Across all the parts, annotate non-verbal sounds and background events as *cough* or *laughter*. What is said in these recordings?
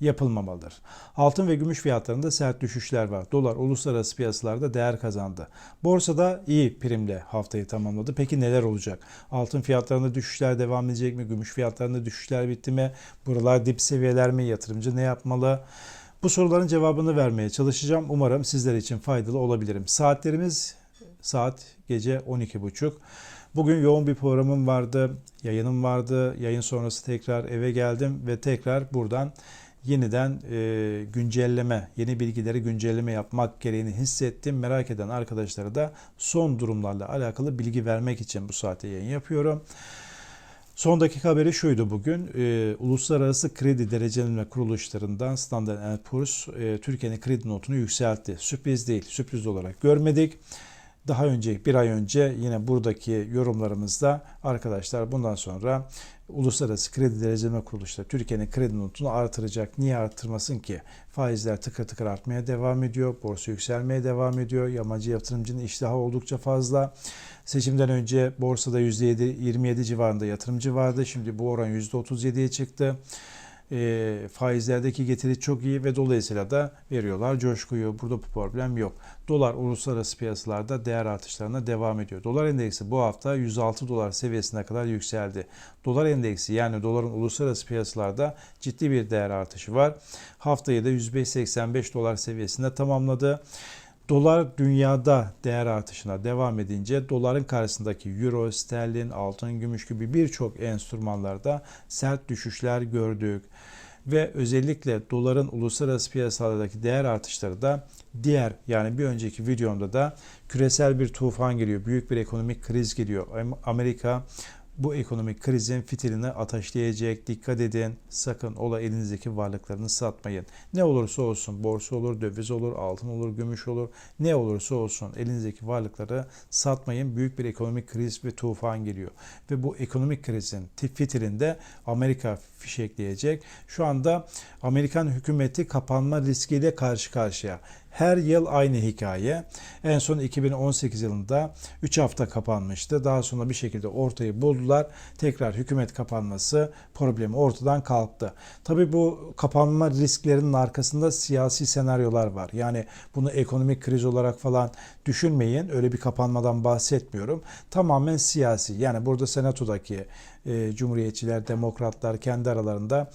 yapılmamalıdır. Altın ve gümüş fiyatlarında sert düşüşler var. Dolar uluslararası piyasalarda değer kazandı. Borsada iyi primle haftayı tamamladı. Peki neler olacak? Altın fiyatlarında düşüşler devam edecek mi? Gümüş fiyatlarında düşüşler bitti mi? Buralar dip seviyeler mi? Yatırımcı ne yapmalı? Bu soruların cevabını vermeye çalışacağım. Umarım sizler için faydalı olabilirim. Saatlerimiz saat gece 12.30. Bugün yoğun bir programım vardı, yayınım vardı. Yayın sonrası tekrar eve geldim ve tekrar buradan yeniden e, güncelleme, yeni bilgileri güncelleme yapmak gereğini hissettim. Merak eden arkadaşlara da son durumlarla alakalı bilgi vermek için bu saate yayın yapıyorum. Son dakika haberi şuydu bugün. E, Uluslararası Kredi Derecelenme Kuruluşlarından Standard Poor's e, Türkiye'nin kredi notunu yükseltti. Sürpriz değil, sürpriz olarak görmedik. Daha önce bir ay önce yine buradaki yorumlarımızda arkadaşlar bundan sonra Uluslararası Kredi Derecelenme Kuruluşları Türkiye'nin kredi notunu artıracak. Niye artırmasın ki? Faizler tıkır tıkır artmaya devam ediyor. Borsa yükselmeye devam ediyor. Yabancı yatırımcının iştahı oldukça fazla. Seçimden önce borsada %7, 27 civarında yatırımcı vardı. Şimdi bu oran %37'ye çıktı e, faizlerdeki getiri çok iyi ve dolayısıyla da veriyorlar coşkuyu. Burada bu problem yok. Dolar uluslararası piyasalarda değer artışlarına devam ediyor. Dolar endeksi bu hafta 106 dolar seviyesine kadar yükseldi. Dolar endeksi yani doların uluslararası piyasalarda ciddi bir değer artışı var. Haftayı da 105.85 dolar seviyesinde tamamladı. Dolar dünyada değer artışına devam edince doların karşısındaki euro, sterlin, altın, gümüş gibi birçok enstrümanlarda sert düşüşler gördük. Ve özellikle doların uluslararası piyasalardaki değer artışları da diğer yani bir önceki videomda da küresel bir tufan geliyor. Büyük bir ekonomik kriz geliyor. Amerika bu ekonomik krizin fitilini ateşleyecek. Dikkat edin. Sakın ola elinizdeki varlıklarını satmayın. Ne olursa olsun borsa olur, döviz olur, altın olur, gümüş olur. Ne olursa olsun elinizdeki varlıkları satmayın. Büyük bir ekonomik kriz ve tufan geliyor. Ve bu ekonomik krizin fitilinde Amerika fişekleyecek. Şu anda Amerikan hükümeti kapanma riskiyle karşı karşıya. Her yıl aynı hikaye. En son 2018 yılında 3 hafta kapanmıştı. Daha sonra bir şekilde ortayı buldular. Tekrar hükümet kapanması problemi ortadan kalktı. Tabii bu kapanma risklerinin arkasında siyasi senaryolar var. Yani bunu ekonomik kriz olarak falan düşünmeyin. Öyle bir kapanmadan bahsetmiyorum. Tamamen siyasi. Yani burada senatodaki e, cumhuriyetçiler, demokratlar kendi aralarında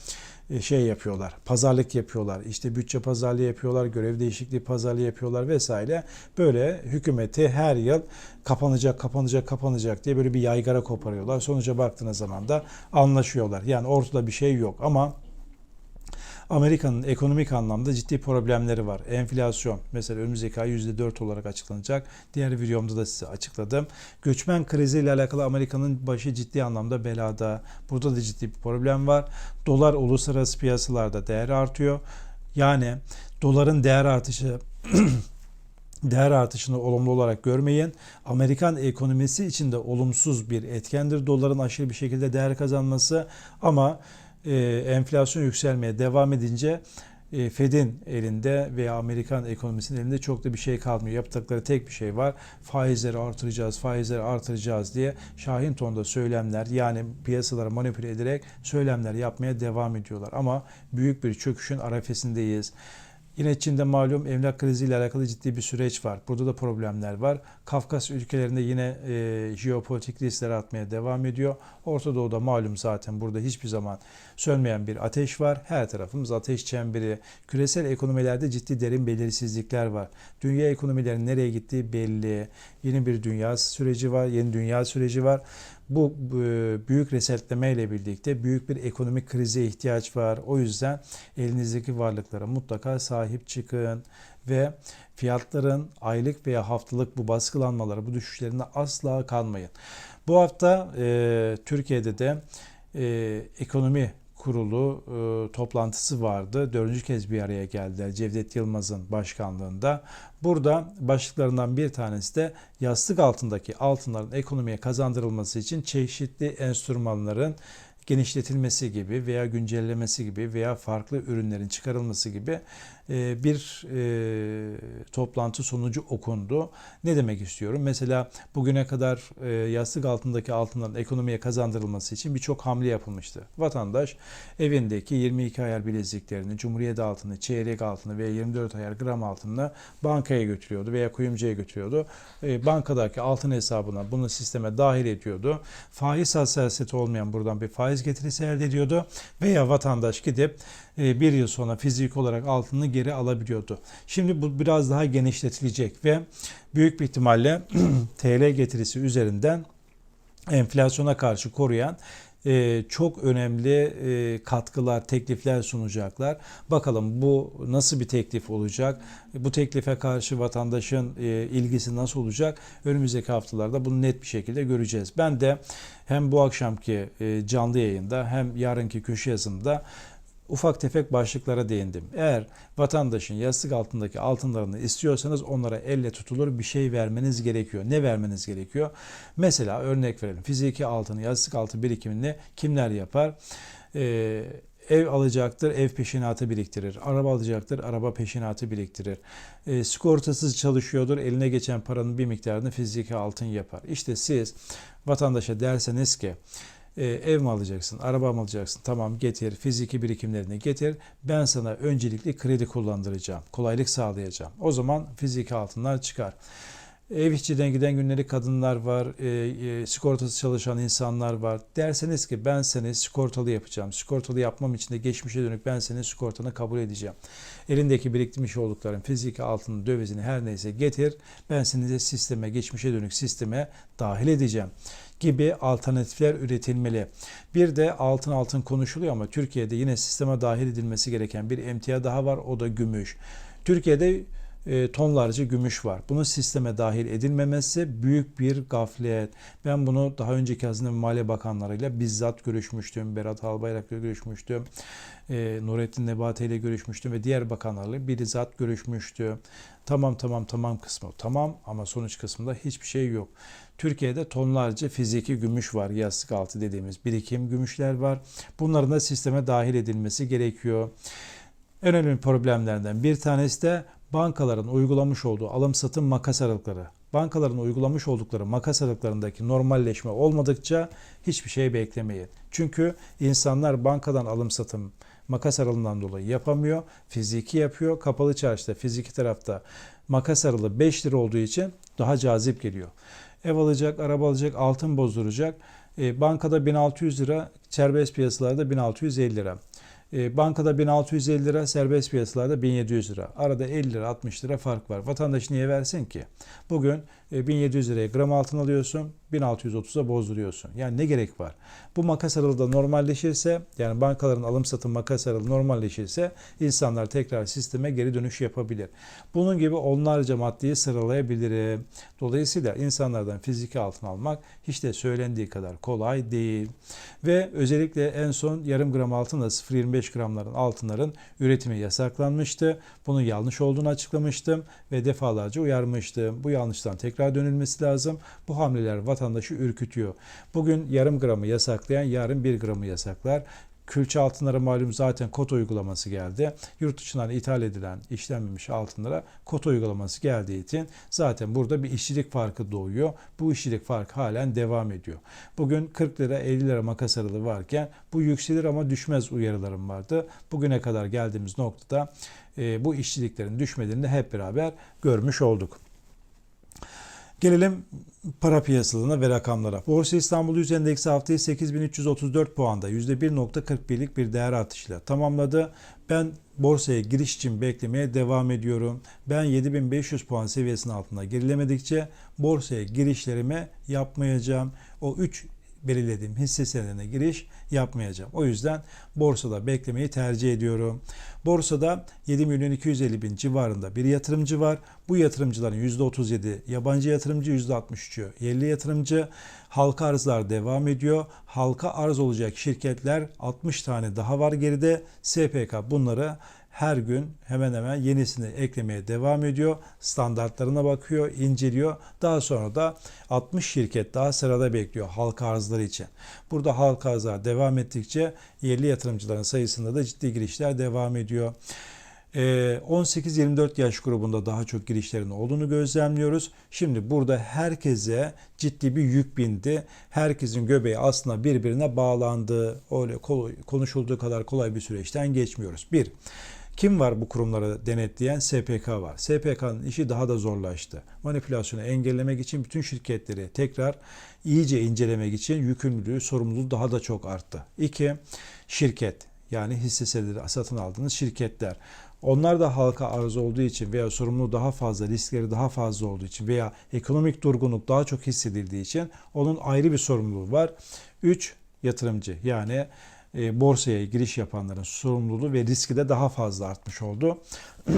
şey yapıyorlar, pazarlık yapıyorlar, işte bütçe pazarlığı yapıyorlar, görev değişikliği pazarlığı yapıyorlar vesaire. Böyle hükümeti her yıl kapanacak, kapanacak, kapanacak diye böyle bir yaygara koparıyorlar. Sonuca baktığınız zaman da anlaşıyorlar. Yani ortada bir şey yok ama Amerika'nın ekonomik anlamda ciddi problemleri var. Enflasyon mesela önümüzdeki ay %4 olarak açıklanacak. Diğer videomda da size açıkladım. Göçmen kriziyle alakalı Amerika'nın başı ciddi anlamda belada. Burada da ciddi bir problem var. Dolar uluslararası piyasalarda değer artıyor. Yani doların değer artışı *clears throat* değer artışını olumlu olarak görmeyin. Amerikan ekonomisi için de olumsuz bir etkendir doların aşırı bir şekilde değer kazanması ama e, enflasyon yükselmeye devam edince e, Fed'in elinde veya Amerikan ekonomisinin elinde çok da bir şey kalmıyor. Yaptıkları tek bir şey var. Faizleri artıracağız, faizleri artıracağız diye şahin tonda söylemler yani piyasaları manipüle ederek söylemler yapmaya devam ediyorlar. Ama büyük bir çöküşün arefesindeyiz. Yine Çin'de malum emlak kriziyle alakalı ciddi bir süreç var. Burada da problemler var. Kafkas ülkelerinde yine e, jeopolitik riskler atmaya devam ediyor. Orta Doğu'da malum zaten burada hiçbir zaman sönmeyen bir ateş var. Her tarafımız ateş çemberi. Küresel ekonomilerde ciddi derin belirsizlikler var. Dünya ekonomilerinin nereye gittiği belli. Yeni bir dünya süreci var, yeni dünya süreci var. Bu büyük resetleme ile birlikte büyük bir ekonomik krize ihtiyaç var. O yüzden elinizdeki varlıklara mutlaka sahip çıkın ve fiyatların aylık veya haftalık bu baskılanmaları, bu düşüşlerine asla kalmayın. Bu hafta e, Türkiye'de de e, ekonomi Kurulu e, toplantısı vardı. Dördüncü kez bir araya geldiler Cevdet Yılmaz'ın başkanlığında. Burada başlıklarından bir tanesi de yastık altındaki altınların ekonomiye kazandırılması için çeşitli enstrümanların genişletilmesi gibi veya güncellemesi gibi veya farklı ürünlerin çıkarılması gibi bir e, toplantı sonucu okundu. Ne demek istiyorum? Mesela bugüne kadar e, yastık altındaki altınların ekonomiye kazandırılması için birçok hamle yapılmıştı. Vatandaş evindeki 22 ayar bileziklerini, Cumhuriyet altını, çeyrek altını veya 24 ayar gram altını bankaya götürüyordu veya kuyumcuya götürüyordu. E, bankadaki altın hesabına bunu sisteme dahil ediyordu. Faiz hassasiyeti olmayan buradan bir faiz getirisi elde ediyordu veya vatandaş gidip e, bir yıl sonra fizik olarak altını geri alabiliyordu. Şimdi bu biraz daha genişletilecek ve büyük bir ihtimalle *clears throat* TL getirisi üzerinden enflasyona karşı koruyan e, çok önemli e, katkılar, teklifler sunacaklar. Bakalım bu nasıl bir teklif olacak? Bu teklife karşı vatandaşın e, ilgisi nasıl olacak? Önümüzdeki haftalarda bunu net bir şekilde göreceğiz. Ben de hem bu akşamki e, canlı yayında hem yarınki köşe yazımda ufak tefek başlıklara değindim. Eğer vatandaşın yastık altındaki altınlarını istiyorsanız onlara elle tutulur bir şey vermeniz gerekiyor. Ne vermeniz gerekiyor? Mesela örnek verelim. Fiziki altını, yastık altı birikimini kimler yapar? Ee, ev alacaktır, ev peşinatı biriktirir. Araba alacaktır, araba peşinatı biriktirir. E, sigortasız çalışıyordur, eline geçen paranın bir miktarını fiziki altın yapar. İşte siz vatandaşa derseniz ki e, ev mi alacaksın, araba mı alacaksın? Tamam getir, fiziki birikimlerini getir. Ben sana öncelikli kredi kullandıracağım, kolaylık sağlayacağım. O zaman fiziki altınlar çıkar. Ev işçiden giden günleri kadınlar var, e, e, sigortası çalışan insanlar var. Derseniz ki ben seni sigortalı yapacağım. Sigortalı yapmam için de geçmişe dönük ben senin sigortanı kabul edeceğim. Elindeki biriktirmiş oldukların fiziki altının dövizini her neyse getir. Ben seni de sisteme, geçmişe dönük sisteme dahil edeceğim gibi alternatifler üretilmeli. Bir de altın altın konuşuluyor ama Türkiye'de yine sisteme dahil edilmesi gereken bir emtia daha var o da gümüş. Türkiye'de e, tonlarca gümüş var. Bunun sisteme dahil edilmemesi büyük bir gaflet. Ben bunu daha önceki Hazine ve Maliye Bakanlarıyla bizzat görüşmüştüm. Berat Albayrak'la görüşmüştüm. E, Nurettin Nebati ile görüşmüştüm ve diğer bakanlarla bizzat görüşmüştüm. Tamam tamam tamam kısmı tamam ama sonuç kısmında hiçbir şey yok. Türkiye'de tonlarca fiziki gümüş var. Yastık altı dediğimiz birikim gümüşler var. Bunların da sisteme dahil edilmesi gerekiyor. En önemli problemlerden bir tanesi de bankaların uygulamış olduğu alım satım makas aralıkları. Bankaların uygulamış oldukları makas aralıklarındaki normalleşme olmadıkça hiçbir şey beklemeyin. Çünkü insanlar bankadan alım satım makas aralığından dolayı yapamıyor. Fiziki yapıyor. Kapalı çarşıda fiziki tarafta makas aralığı 5 lira olduğu için daha cazip geliyor. Ev alacak, araba alacak, altın bozduracak. E, bankada 1600 lira, serbest piyasalarda 1650 lira. E, bankada 1650 lira, serbest piyasalarda 1700 lira. Arada 50 lira, 60 lira fark var. Vatandaş niye versin ki? Bugün e, 1700 liraya gram altın alıyorsun, 1630'a bozduruyorsun. Yani ne gerek var? Bu makas aralığı da normalleşirse, yani bankaların alım satım makas aralığı normalleşirse insanlar tekrar sisteme geri dönüş yapabilir. Bunun gibi onlarca maddeyi sıralayabilirim. Dolayısıyla insanlardan fiziki altın almak hiç de söylendiği kadar kolay değil. Ve özellikle en son yarım gram altınla 0.25 gramların altınların üretimi yasaklanmıştı. Bunun yanlış olduğunu açıklamıştım ve defalarca uyarmıştım. Bu yanlıştan tekrar dönülmesi lazım. Bu hamleler vatandaşı ürkütüyor. Bugün yarım gramı yasaklayan yarın bir gramı yasaklar. Külçe altınlara malum zaten kota uygulaması geldi. Yurt dışından ithal edilen işlenmemiş altınlara kota uygulaması geldiği için zaten burada bir işçilik farkı doğuyor. Bu işçilik farkı halen devam ediyor. Bugün 40 lira 50 lira makas aralığı varken bu yükselir ama düşmez uyarılarım vardı. Bugüne kadar geldiğimiz noktada bu işçiliklerin düşmediğini de hep beraber görmüş olduk. Gelelim para piyasalarına ve rakamlara. Borsa İstanbul Yüz Endeksi haftayı 8334 puanda %1.41'lik bir değer artışıyla tamamladı. Ben borsaya giriş için beklemeye devam ediyorum. Ben 7500 puan seviyesinin altında gerilemedikçe borsaya girişlerimi yapmayacağım. O 3 belirlediğim hisse senedine giriş yapmayacağım. O yüzden borsada beklemeyi tercih ediyorum. Borsada 7 milyon 250 bin civarında bir yatırımcı var. Bu yatırımcıların %37 yabancı yatırımcı, %63'ü yerli yatırımcı. Halka arzlar devam ediyor. Halka arz olacak şirketler 60 tane daha var geride. SPK bunları her gün hemen hemen yenisini eklemeye devam ediyor. Standartlarına bakıyor, inceliyor. Daha sonra da 60 şirket daha sırada bekliyor halka arzları için. Burada halka arzlar devam ettikçe yerli yatırımcıların sayısında da ciddi girişler devam ediyor. Ee, 18-24 yaş grubunda daha çok girişlerin olduğunu gözlemliyoruz. Şimdi burada herkese ciddi bir yük bindi. Herkesin göbeği aslında birbirine bağlandığı, öyle konuşulduğu kadar kolay bir süreçten geçmiyoruz. Bir, kim var bu kurumları denetleyen? SPK var. SPK'nın işi daha da zorlaştı. Manipülasyonu engellemek için bütün şirketleri tekrar iyice incelemek için yükümlülüğü, sorumluluğu daha da çok arttı. İki, şirket yani hisse senedi satın aldığınız şirketler. Onlar da halka arz olduğu için veya sorumluluğu daha fazla, riskleri daha fazla olduğu için veya ekonomik durgunluk daha çok hissedildiği için onun ayrı bir sorumluluğu var. 3. Yatırımcı yani borsaya giriş yapanların sorumluluğu ve riski de daha fazla artmış oldu. *clears throat*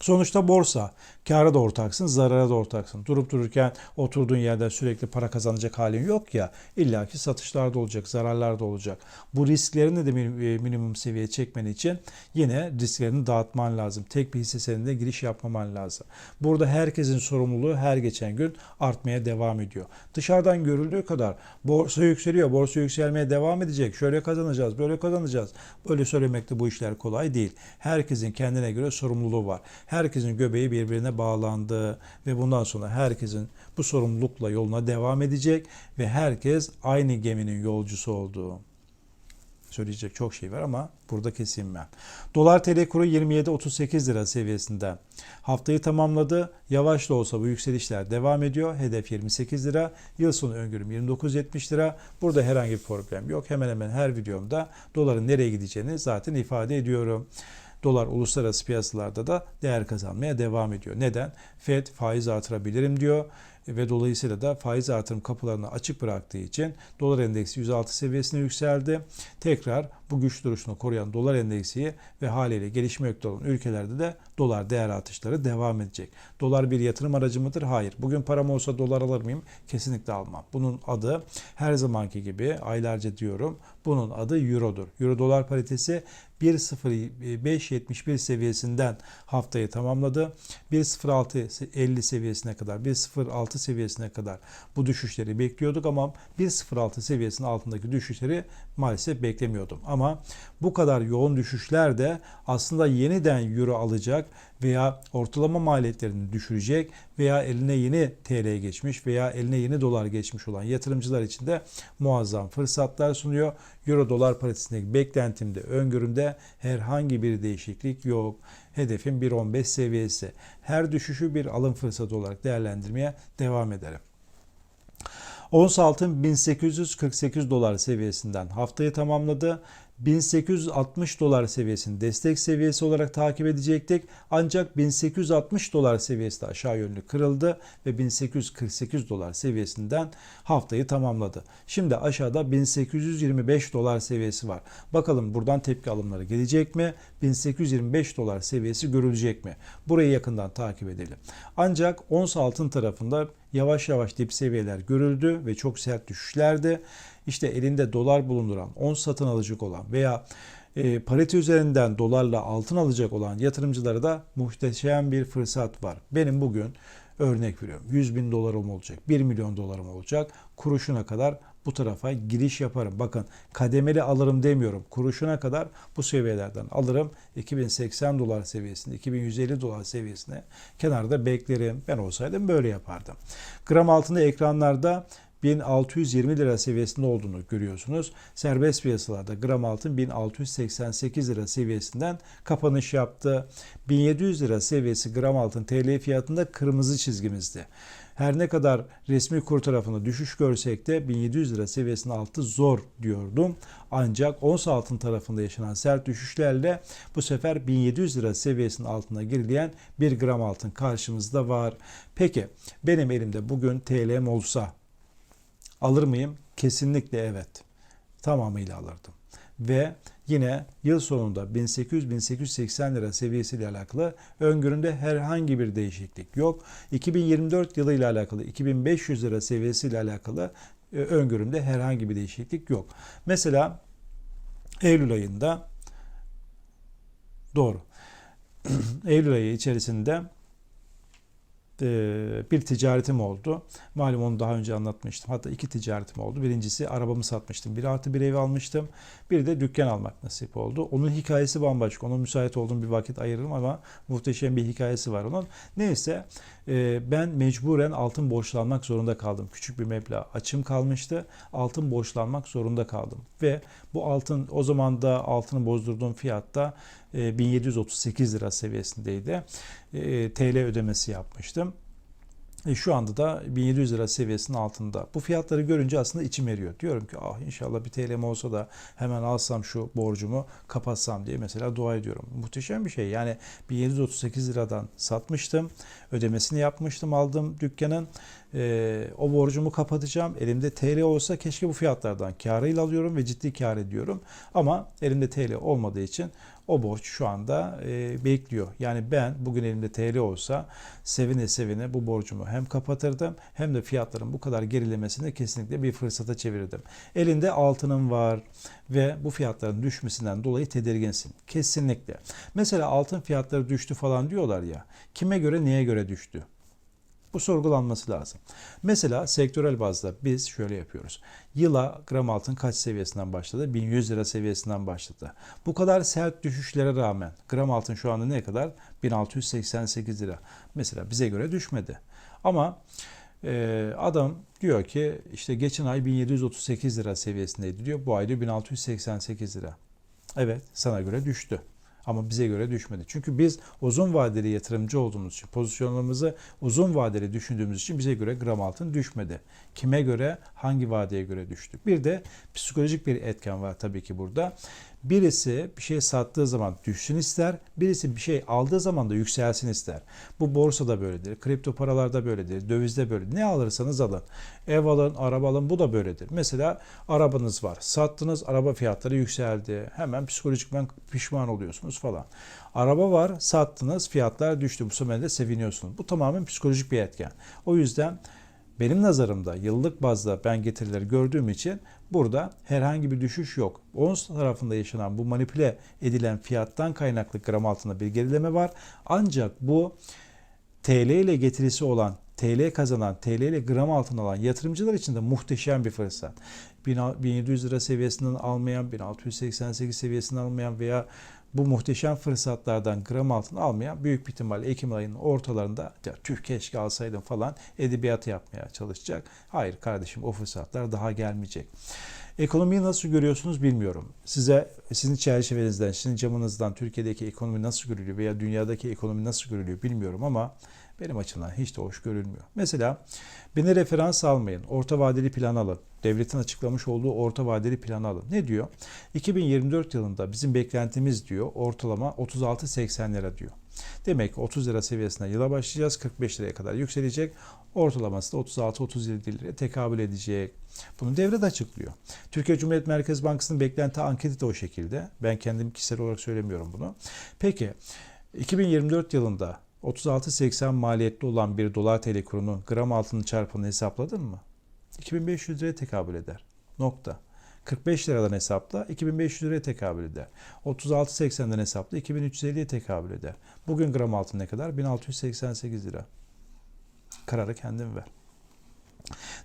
Sonuçta borsa. Kâra da ortaksın, zarara da ortaksın. Durup dururken oturduğun yerden sürekli para kazanacak halin yok ya. İlla ki satışlar da olacak, zararlar da olacak. Bu risklerini de e, minimum seviyeye çekmen için yine risklerini dağıtman lazım. Tek bir hisse senedine giriş yapmaman lazım. Burada herkesin sorumluluğu her geçen gün artmaya devam ediyor. Dışarıdan görüldüğü kadar borsa yükseliyor, borsa yükselmeye devam edecek. Şöyle kazanacağız, böyle kazanacağız. Böyle söylemekte bu işler kolay değil. Herkesin kendine göre sorumluluğu var. Herkesin göbeği birbirine bağlandı ve bundan sonra herkesin bu sorumlulukla yoluna devam edecek ve herkes aynı geminin yolcusu olduğu. Söyleyecek çok şey var ama burada keseyim ben. Dolar TL kuru 27.38 lira seviyesinde. Haftayı tamamladı. Yavaş da olsa bu yükselişler devam ediyor. Hedef 28 lira. Yıl sonu öngörüm 29.70 lira. Burada herhangi bir problem yok. Hemen hemen her videomda doların nereye gideceğini zaten ifade ediyorum. Dolar uluslararası piyasalarda da değer kazanmaya devam ediyor. Neden? Fed faiz artırabilirim diyor ve dolayısıyla da faiz artırım kapılarını açık bıraktığı için dolar endeksi 106 seviyesine yükseldi. Tekrar bu güç duruşunu koruyan dolar endeksi ve haliyle gelişmekte olan ülkelerde de dolar değer artışları devam edecek. Dolar bir yatırım aracı mıdır? Hayır. Bugün param olsa dolar alır mıyım? Kesinlikle almam. Bunun adı her zamanki gibi aylarca diyorum. Bunun adı Euro'dur. Euro dolar paritesi 1.0571 seviyesinden haftayı tamamladı. 1.0650 seviyesine kadar, 1.06 seviyesine kadar bu düşüşleri bekliyorduk ama 1.06 seviyesinin altındaki düşüşleri maalesef beklemiyordum. Ama bu kadar yoğun düşüşler de aslında yeniden euro alacak veya ortalama maliyetlerini düşürecek veya eline yeni TL geçmiş veya eline yeni dolar geçmiş olan yatırımcılar için de muazzam fırsatlar sunuyor. Euro dolar paritesindeki beklentimde, öngörümde herhangi bir değişiklik yok. Hedefim 1.15 seviyesi. Her düşüşü bir alım fırsatı olarak değerlendirmeye devam ederim. Ons altın 1848 dolar seviyesinden haftayı tamamladı. 1860 dolar seviyesini destek seviyesi olarak takip edecektik. Ancak 1860 dolar seviyesi de aşağı yönlü kırıldı ve 1848 dolar seviyesinden haftayı tamamladı. Şimdi aşağıda 1825 dolar seviyesi var. Bakalım buradan tepki alımları gelecek mi? 1825 dolar seviyesi görülecek mi? Burayı yakından takip edelim. Ancak ons altın tarafında yavaş yavaş dip seviyeler görüldü ve çok sert düşüşlerdi işte elinde dolar bulunduran, ons satın alacak olan veya e, parite üzerinden dolarla altın alacak olan yatırımcılara da muhteşem bir fırsat var. Benim bugün örnek veriyorum 100 bin dolarım olacak, 1 milyon dolarım olacak. Kuruşuna kadar bu tarafa giriş yaparım. Bakın kademeli alırım demiyorum. Kuruşuna kadar bu seviyelerden alırım. 2080 dolar seviyesinde, 2150 dolar seviyesine kenarda beklerim. Ben olsaydım böyle yapardım. Gram altında ekranlarda 1620 lira seviyesinde olduğunu görüyorsunuz. Serbest piyasalarda gram altın 1688 lira seviyesinden kapanış yaptı. 1700 lira seviyesi gram altın TL fiyatında kırmızı çizgimizdi. Her ne kadar resmi kur tarafında düşüş görsek de 1700 lira seviyesinin altı zor diyordum. Ancak ons altın tarafında yaşanan sert düşüşlerle bu sefer 1700 lira seviyesinin altına girilen 1 gram altın karşımızda var. Peki benim elimde bugün TL'm olsa Alır mıyım? Kesinlikle evet. Tamamıyla alırdım. Ve yine yıl sonunda 1800-1880 lira seviyesiyle alakalı öngörümde herhangi bir değişiklik yok. 2024 yılı ile alakalı 2500 lira seviyesiyle alakalı e, öngörümde herhangi bir değişiklik yok. Mesela Eylül ayında doğru. *clears throat* Eylül ayı içerisinde bir ticaretim oldu. Malum onu daha önce anlatmıştım. Hatta iki ticaretim oldu. Birincisi arabamı satmıştım. Bir artı bir ev almıştım. Bir de dükkan almak nasip oldu. Onun hikayesi bambaşka. Onun müsait olduğum bir vakit ayırırım ama muhteşem bir hikayesi var onun. Neyse e, ben mecburen altın borçlanmak zorunda kaldım. Küçük bir meblağ açım kalmıştı. Altın borçlanmak zorunda kaldım. Ve bu altın o zaman da altını bozdurduğum fiyatta e, 1738 lira seviyesindeydi. E, TL ödemesi yapmıştım. E, şu anda da 1700 lira seviyesinin altında. Bu fiyatları görünce aslında içim eriyor. Diyorum ki ah inşallah bir TL'm olsa da hemen alsam şu borcumu kapatsam diye mesela dua ediyorum. Muhteşem bir şey. Yani 1738 liradan satmıştım. Ödemesini yapmıştım aldım dükkanın. E, o borcumu kapatacağım. Elimde TL olsa keşke bu fiyatlardan karıyla alıyorum ve ciddi kar ediyorum. Ama elimde TL olmadığı için o borç şu anda e, bekliyor. Yani ben bugün elimde TL olsa sevine sevine bu borcumu hem kapatırdım hem de fiyatların bu kadar gerilemesini kesinlikle bir fırsata çevirirdim. Elinde altının var ve bu fiyatların düşmesinden dolayı tedirginsin. Kesinlikle. Mesela altın fiyatları düştü falan diyorlar ya. Kime göre neye göre düştü? Bu sorgulanması lazım. Mesela sektörel bazda biz şöyle yapıyoruz. Yıla gram altın kaç seviyesinden başladı? 1100 lira seviyesinden başladı. Bu kadar sert düşüşlere rağmen gram altın şu anda ne kadar? 1688 lira. Mesela bize göre düşmedi. Ama e, adam diyor ki işte geçen ay 1738 lira seviyesindeydi diyor. Bu ay diyor 1688 lira. Evet sana göre düştü. Ama bize göre düşmedi. Çünkü biz uzun vadeli yatırımcı olduğumuz için, pozisyonlarımızı uzun vadeli düşündüğümüz için bize göre gram altın düşmedi. Kime göre, hangi vadeye göre düştü? Bir de psikolojik bir etken var tabii ki burada. Birisi bir şey sattığı zaman düşsün ister, birisi bir şey aldığı zaman da yükselsin ister. Bu borsada böyledir, kripto paralarda böyledir, dövizde böyle. Ne alırsanız alın. Ev alın, araba alın bu da böyledir. Mesela arabanız var, sattınız, araba fiyatları yükseldi. Hemen psikolojikmen pişman oluyorsunuz falan. Araba var, sattınız, fiyatlar düştü. Bu sefer de seviniyorsunuz. Bu tamamen psikolojik bir etken. O yüzden benim nazarımda yıllık bazda ben getirileri gördüğüm için burada herhangi bir düşüş yok. Ons tarafında yaşanan bu manipüle edilen fiyattan kaynaklı gram altında bir gerileme var. Ancak bu TL ile getirisi olan TL kazanan, TL ile gram altın alan yatırımcılar için de muhteşem bir fırsat. 1700 lira seviyesinden almayan, 1688 seviyesinden almayan veya bu muhteşem fırsatlardan gram altın almayan büyük bir ihtimal Ekim ayının ortalarında ya tüh keşke alsaydım falan edebiyat yapmaya çalışacak. Hayır kardeşim o fırsatlar daha gelmeyecek. Ekonomiyi nasıl görüyorsunuz bilmiyorum. Size sizin çerçevenizden, sizin camınızdan Türkiye'deki ekonomi nasıl görülüyor veya dünyadaki ekonomi nasıl görülüyor bilmiyorum ama benim açımdan hiç de hoş görülmüyor. Mesela beni referans almayın. Orta vadeli plan alın. Devletin açıklamış olduğu orta vadeli plan alın. Ne diyor? 2024 yılında bizim beklentimiz diyor ortalama 36-80 lira diyor. Demek ki 30 lira seviyesine yıla başlayacağız. 45 liraya kadar yükselecek. Ortalaması da 36-37 liraya tekabül edecek. Bunu devlet açıklıyor. Türkiye Cumhuriyet Merkez Bankası'nın beklenti anketi de o şekilde. Ben kendim kişisel olarak söylemiyorum bunu. Peki 2024 yılında 36.80 maliyetli olan bir dolar TL kurunun gram altının çarpanını hesapladın mı? 2500 liraya tekabül eder. Nokta. 45 liradan hesapla 2500 liraya tekabül eder. 36.80'den hesapla 2350'ye tekabül eder. Bugün gram altın ne kadar? 1688 lira. Kararı kendin ver.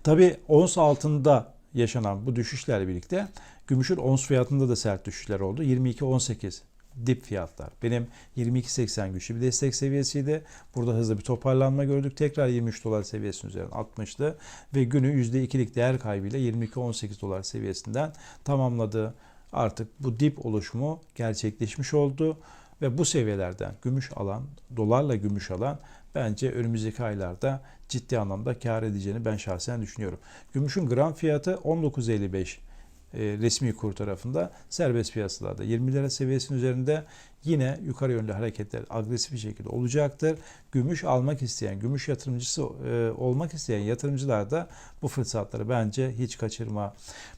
Tabi ons altında yaşanan bu düşüşlerle birlikte gümüşün ons fiyatında da sert düşüşler oldu. 22.18 dip fiyatlar. Benim 22.80 güçlü bir destek seviyesiydi. Burada hızlı bir toparlanma gördük. Tekrar 23 dolar seviyesinin üzerine atmıştı. Ve günü %2'lik değer kaybıyla 22.18 dolar seviyesinden tamamladı. Artık bu dip oluşumu gerçekleşmiş oldu. Ve bu seviyelerden gümüş alan, dolarla gümüş alan bence önümüzdeki aylarda ciddi anlamda kar edeceğini ben şahsen düşünüyorum. Gümüşün gram fiyatı 19.55 e, resmi kur tarafında serbest piyasalarda 20 lira seviyesinin üzerinde yine yukarı yönlü hareketler agresif bir şekilde olacaktır. Gümüş almak isteyen, gümüş yatırımcısı e, olmak isteyen yatırımcılar da bu fırsatları bence hiç kaçırma.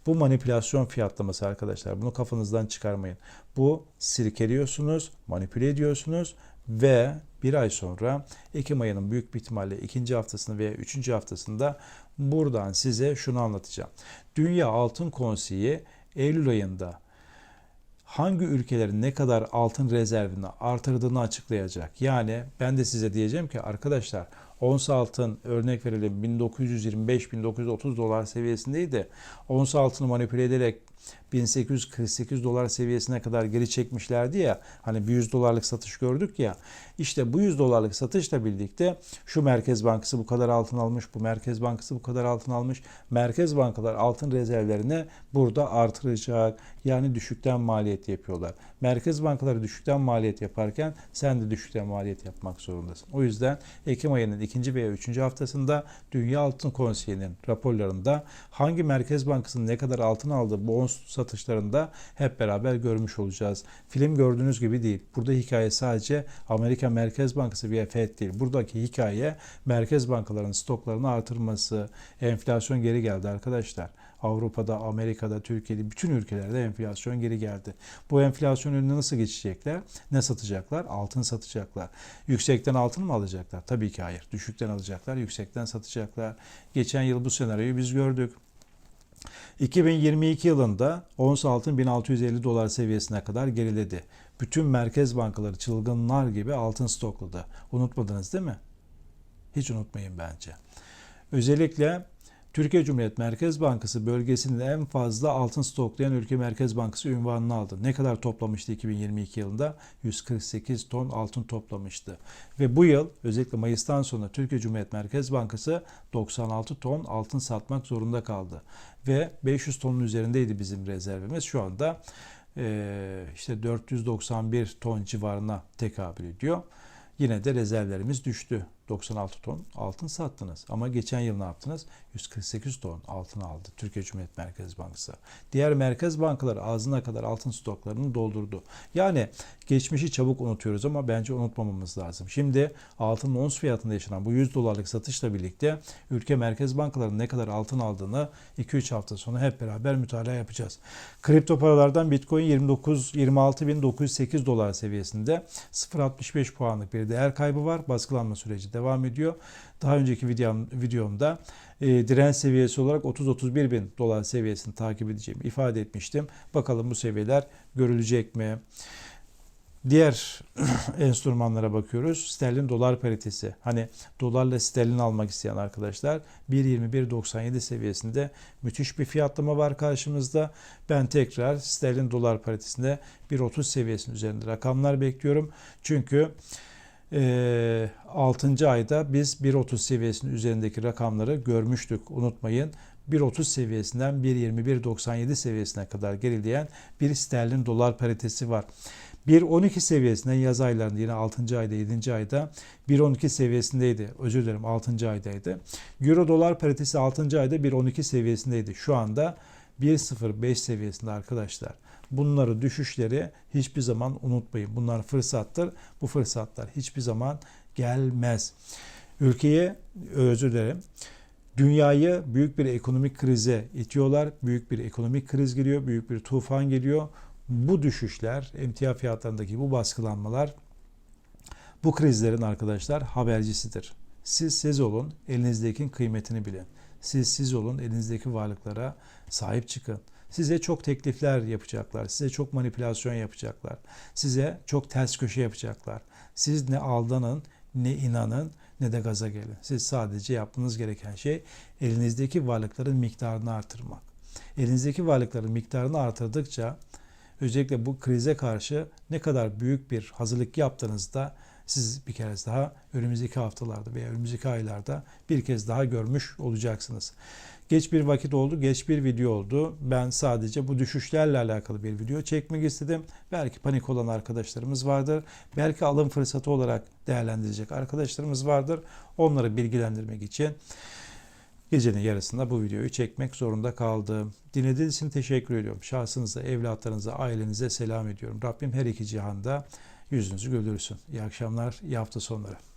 Bu manipülasyon fiyatlaması arkadaşlar. Bunu kafanızdan çıkarmayın. Bu sirkeliyorsunuz, manipüle ediyorsunuz ve bir ay sonra Ekim ayının büyük bir ihtimalle ikinci haftasında veya üçüncü haftasında buradan size şunu anlatacağım. Dünya Altın Konseyi Eylül ayında hangi ülkelerin ne kadar altın rezervini artırdığını açıklayacak. Yani ben de size diyeceğim ki arkadaşlar ons altın örnek verelim 1925-1930 dolar seviyesindeydi. Ons altını manipüle ederek 1848 dolar seviyesine kadar geri çekmişlerdi ya. Hani bir 100 dolarlık satış gördük ya. İşte bu 100 dolarlık satışla birlikte şu Merkez Bankası bu kadar altın almış, bu Merkez Bankası bu kadar altın almış. Merkez bankalar altın rezervlerini burada artıracak. Yani düşükten maliyet yapıyorlar. Merkez bankaları düşükten maliyet yaparken sen de düşükten maliyet yapmak zorundasın. O yüzden Ekim ayının ikinci veya üçüncü haftasında Dünya Altın Konseyi'nin raporlarında hangi Merkez Bankası'nın ne kadar altın aldığı bu ons satışlarında hep beraber görmüş olacağız. Film gördüğünüz gibi değil. Burada hikaye sadece Amerika Merkez Bankası veya FED değil. Buradaki hikaye merkez bankalarının stoklarını artırması, enflasyon geri geldi arkadaşlar. Avrupa'da, Amerika'da, Türkiye'de bütün ülkelerde enflasyon geri geldi. Bu enflasyon önüne nasıl geçecekler? Ne satacaklar? Altın satacaklar. Yüksekten altın mı alacaklar? Tabii ki hayır. Düşükten alacaklar, yüksekten satacaklar. Geçen yıl bu senaryoyu biz gördük. 2022 yılında ons altın 1650 dolar seviyesine kadar geriledi. Bütün merkez bankaları çılgınlar gibi altın stokladı. Unutmadınız değil mi? Hiç unutmayın bence. Özellikle Türkiye Cumhuriyet Merkez Bankası bölgesinin en fazla altın stoklayan ülke Merkez Bankası ünvanını aldı. Ne kadar toplamıştı 2022 yılında? 148 ton altın toplamıştı. Ve bu yıl özellikle Mayıs'tan sonra Türkiye Cumhuriyet Merkez Bankası 96 ton altın satmak zorunda kaldı. Ve 500 tonun üzerindeydi bizim rezervimiz. Şu anda işte 491 ton civarına tekabül ediyor. Yine de rezervlerimiz düştü. 96 ton altın sattınız. Ama geçen yıl ne yaptınız? 148 ton altın aldı Türkiye Cumhuriyet Merkez Bankası. Diğer merkez bankaları ağzına kadar altın stoklarını doldurdu. Yani geçmişi çabuk unutuyoruz ama bence unutmamamız lazım. Şimdi altın ons fiyatında yaşanan bu 100 dolarlık satışla birlikte ülke merkez bankalarının ne kadar altın aldığını 2-3 hafta sonra hep beraber mütalaa yapacağız. Kripto paralardan Bitcoin 29 26.908 dolar seviyesinde 0.65 puanlık bir değer kaybı var. Baskılanma süreci devam ediyor. Daha önceki videom, videomda e, direnç seviyesi olarak 30-31 bin dolar seviyesini takip edeceğimi ifade etmiştim. Bakalım bu seviyeler görülecek mi? Diğer *clears throat* enstrümanlara bakıyoruz. Sterlin dolar paritesi. Hani dolarla sterlin almak isteyen arkadaşlar 1.21.97 seviyesinde müthiş bir fiyatlama var karşımızda. Ben tekrar sterlin dolar paritesinde 1.30 seviyesinin üzerinde rakamlar bekliyorum. Çünkü 6. ayda biz 1.30 seviyesinin üzerindeki rakamları görmüştük. Unutmayın 1.30 seviyesinden 1.21.97 seviyesine kadar gerileyen bir sterlin dolar paritesi var. 1.12 seviyesinden yaz aylarında yine 6. ayda 7. ayda 1.12 seviyesindeydi. Özür dilerim 6. aydaydı. Euro dolar paritesi 6. ayda 1.12 seviyesindeydi. Şu anda 1.05 seviyesinde arkadaşlar. Bunları düşüşleri hiçbir zaman unutmayın. Bunlar fırsattır. Bu fırsatlar hiçbir zaman gelmez. Ülkeye özür dilerim. Dünyayı büyük bir ekonomik krize itiyorlar. Büyük bir ekonomik kriz geliyor. Büyük bir tufan geliyor. Bu düşüşler, emtia fiyatlarındaki bu baskılanmalar bu krizlerin arkadaşlar habercisidir. Siz siz olun, elinizdeki kıymetini bilin. Siz siz olun, elinizdeki varlıklara sahip çıkın. Size çok teklifler yapacaklar. Size çok manipülasyon yapacaklar. Size çok ters köşe yapacaklar. Siz ne aldanın, ne inanın, ne de gaza gelin. Siz sadece yapmanız gereken şey elinizdeki varlıkların miktarını artırmak. Elinizdeki varlıkların miktarını artırdıkça özellikle bu krize karşı ne kadar büyük bir hazırlık yaptığınızda siz bir kez daha önümüzdeki haftalarda veya önümüzdeki aylarda bir kez daha görmüş olacaksınız. Geç bir vakit oldu, geç bir video oldu. Ben sadece bu düşüşlerle alakalı bir video çekmek istedim. Belki panik olan arkadaşlarımız vardır. Belki alım fırsatı olarak değerlendirecek arkadaşlarımız vardır. Onları bilgilendirmek için Gecenin yarısında bu videoyu çekmek zorunda kaldım. Dinlediğiniz için teşekkür ediyorum. Şahsınıza, evlatlarınıza, ailenize selam ediyorum. Rabbim her iki cihanda yüzünüzü güldürsün. İyi akşamlar, iyi hafta sonları.